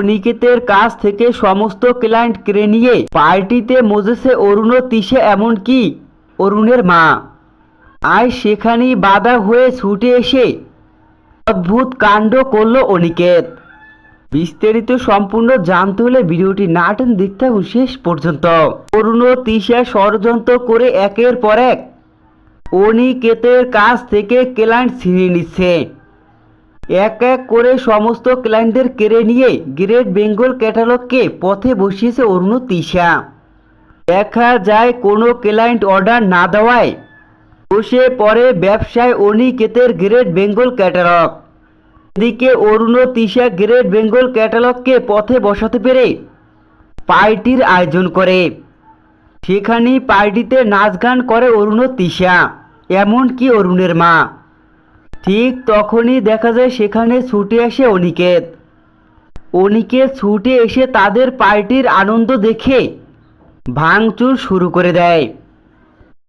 অনিকেতের কাছ থেকে সমস্ত ক্লায়েন্ট কেড়ে নিয়ে পার্টিতে মজেছে অরুণ তিশা এমনকি অরুণের মা। আজ সেখানেই বাধা হয়ে ছুটে এসে অদ্ভুত কাণ্ড করল অনিকেত। বিস্তারিত সম্পূর্ণ জানতে হলে ভিডিওটি নাটন টেনে দেখতে হবে শেষ পর্যন্ত। অরুণ তিশা ষড়যন্ত্র করে একের পর এক অনিকেতের কাছ থেকে ক্লায়েন্ট ছিনিয়ে নিচ্ছে। এক এক করে সমস্ত ক্লায়েন্টদের কেড়ে নিয়ে গ্রেট বেঙ্গল ক্যাটালগকে পথে বসিয়েছে অরুণ তিশা। দেখা যায় কোনো ক্লায়েন্ট অর্ডার না দেওয়ায় বসে পড়ে ব্যবসায় অনিকেতের গ্রেট বেঙ্গল ক্যাটালগ এদিকে অরুণ তিশা গ্রেট বেঙ্গল ক্যাটালগকে পথে বসাতে পেরে পার্টির আয়োজন করে। সেখানেই পার্টিতে নাচ গান করে অরুণ তিশা। এমনকি অরুণের মা। ঠিক তখনই দেখা যায় সেখানে ছুটে আসে অনিকেত। অনিকেত ছুটে এসে তাদের পার্টির আনন্দ দেখে ভাঙচুর শুরু করে দেয়।